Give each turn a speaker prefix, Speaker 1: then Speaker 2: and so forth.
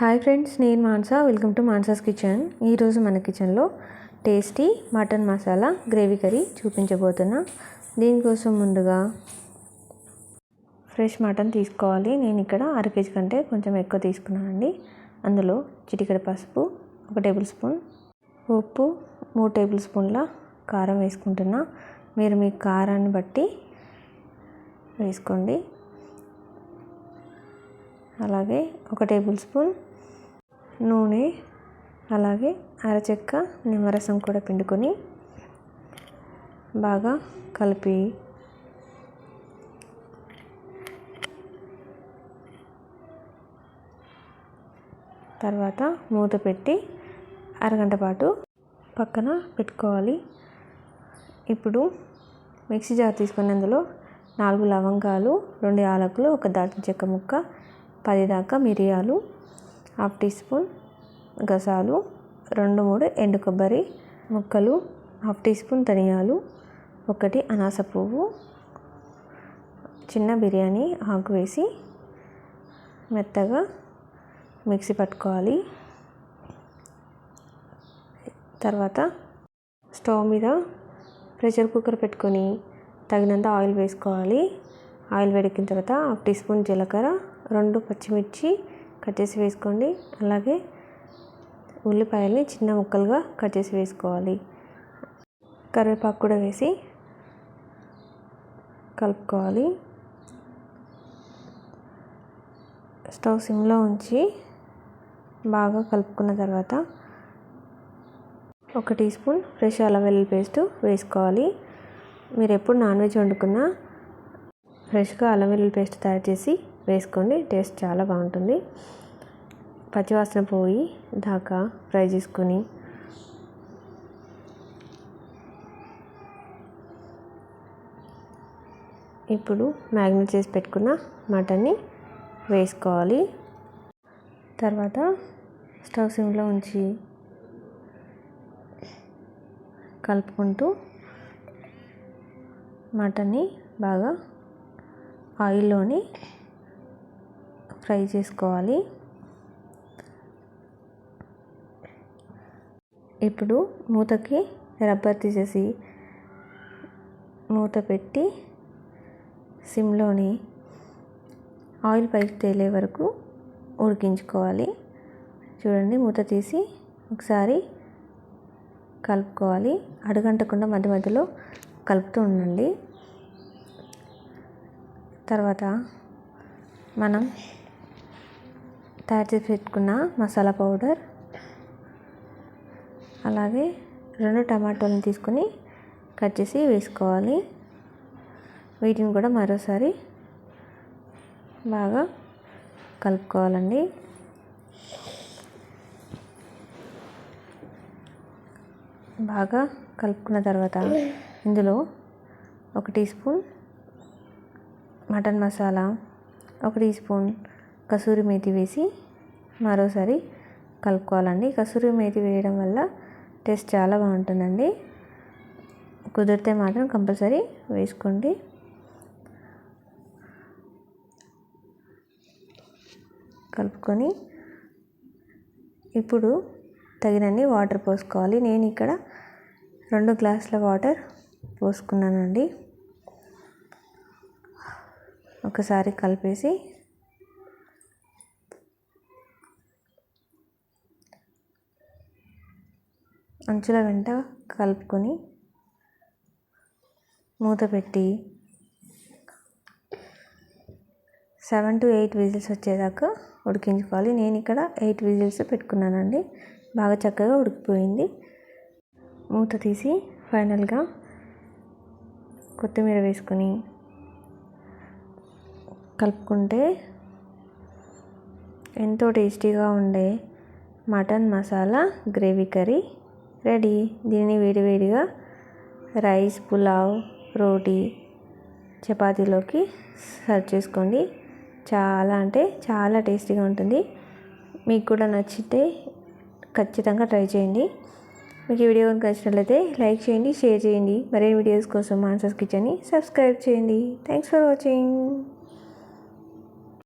Speaker 1: Hi friends నేను Mansa. Welcome to Mansa's kitchen. ఈరోజు మన కిచెన్లో tasty mutton masala gravy curry చూపించబోతున్నా. దీనికోసం ముందుగా ఫ్రెష్ మటన్ తీసుకోవాలి. నేను ఇక్కడ అర కేజీ కంటే కొంచెం ఎక్కువ తీసుకున్నానండి. అందులో చిటికెడ పసుపు ఒక టేబుల్ స్పూన్ ఉప్పు మూడు టేబుల్ స్పూన్ల కారం వేసుకుంటున్నా. మీరు మీ కారాన్ని బట్టి వేసుకోండి. అలాగే ఒక టేబుల్ స్పూన్ నూనె అలాగే అరచెక్క నిమ్మరసం కూడా పిండుకొని బాగా కలిపి తర్వాత మూత పెట్టి అరగంట పాటు పక్కన పెట్టుకోవాలి. ఇప్పుడు మిక్సీ జార్ తీసుకొని అందులో నాలుగు లవంగాలు రెండు యాలకులు ఒక దాల్చిన చెక్క ముక్క పది దాకా మిరియాలు హాఫ్ టీ స్పూన్ గసాలు రెండు మూడు ఎండు కొబ్బరి ముక్కలు హాఫ్ టీ స్పూన్ ధనియాలు ఒకటి అనాస పువ్వు చిన్న బిర్యానీ ఆకు వేసి మెత్తగా మిక్సీ పట్టుకోవాలి. తర్వాత స్టవ్ మీద ప్రెషర్ కుక్కర్ పెట్టుకొని తగినంత ఆయిల్ వేసుకోవాలి. ఆయిల్ వేడెక్కిన తర్వాత హాఫ్ టీ స్పూన్ జీలకర్ర రెండు పచ్చిమిర్చి కట్ చేసి వేసుకోండి. అలాగే ఉల్లిపాయల్ని చిన్న ముక్కలుగా కట్ చేసి వేసుకోవాలి. కరివేపాకు కూడా వేసి కలుపుకోవాలి. స్టవ్ సిమ్లో ఉంచి బాగా కలుపుకున్న తర్వాత ఒక టీ స్పూన్ ఫ్రెష్ అల్లం వెల్లుల్లి పేస్ట్ వేసుకోవాలి. మీరు ఎప్పుడు నాన్ వెజ్ వండుకున్నా ఫ్రెష్గా అల్లం వెల్లుల్లి పేస్ట్ తయారు చేసి వేసుకోండి టేస్ట్ చాలా బాగుంటుంది. పచ్చివాసన పోయి దాకా ఫ్రై చేసుకొని ఇప్పుడు మ్యాగ్నెట్ చేసి పెట్టుకున్న మటన్ని వేసుకోవాలి. తర్వాత స్టవ్ సిమ్లో ఉంచి కలుపుకుంటూ మటన్ని బాగా ఆయిల్లోని ఫ్రై చేసుకోవాలి. ఇప్పుడు మూతకి రబ్బర్ తీసేసి మూత పెట్టి సిమ్లోని ఆయిల్ పైకి తేలే వరకు ఉడికించుకోవాలి. చూడండి మూత తీసి ఒకసారి కలుపుకోవాలి. అడుగంటకుండా మధ్య మధ్యలో కలుపుతూ ఉండండి. తర్వాత మనం తయారు చేసి పెట్టుకున్న మసాలా పౌడర్ అలాగే రెండు టమాటోలను తీసుకొని కట్ చేసి వేసుకోవాలి. వీటిని కూడా మరోసారి బాగా కలుపుకోవాలండి. బాగా కలుపుకున్న తర్వాత ఇందులో ఒక టీ స్పూన్ మటన్ మసాలా ఒక టీ స్పూన్ కసూరి మేతి వేసి మరోసారి కలుపుకోవాలండి. కసూరి మేతి వేయడం వల్ల టేస్ట్ చాలా బాగుంటుందండి. కుదిరితే మాత్రం కంపల్సరీ వేసుకోండి. కలుపుకొని ఇప్పుడు తగినన్ని వాటర్ పోసుకోవాలి. నేను ఇక్కడ రెండు గ్లాసుల వాటర్ పోసుకున్నానండి. ఒకసారి కలిపేసి అంచుల వెంట కలుపుకొని మూత పెట్టి సెవెన్ టు ఎయిట్ విజిల్స్ వచ్చేదాకా ఉడికించుకోవాలి. నేను ఇక్కడ ఎయిట్ విజిల్స్ పెట్టుకున్నానండి. బాగా చక్కగా ఉడికిపోయింది. మూత తీసి ఫైనల్గా కొత్తిమీర వేసుకొని కలుపుకుంటే ఎంతో టేస్టీగా ఉండే mutton masala gravy curry ready. దీన్ని వేడివేడిగా రైస్ పులావ్ రోటీ చపాతీలోకి సర్వ్ చేసుకోండి. చాలా అంటే చాలా టేస్టీగా ఉంటుంది. మీకు కూడా నచ్చితే ఖచ్చితంగా ట్రై చేయండి. మీకు ఈ వీడియో కనుక నచ్చినట్లయితే లైక్ చేయండి షేర్ చేయండి. మరిన్ని వీడియోస్ కోసం మాన్సర్స్ కిచెన్ని సబ్స్క్రైబ్ చేయండి. Thanks for watching.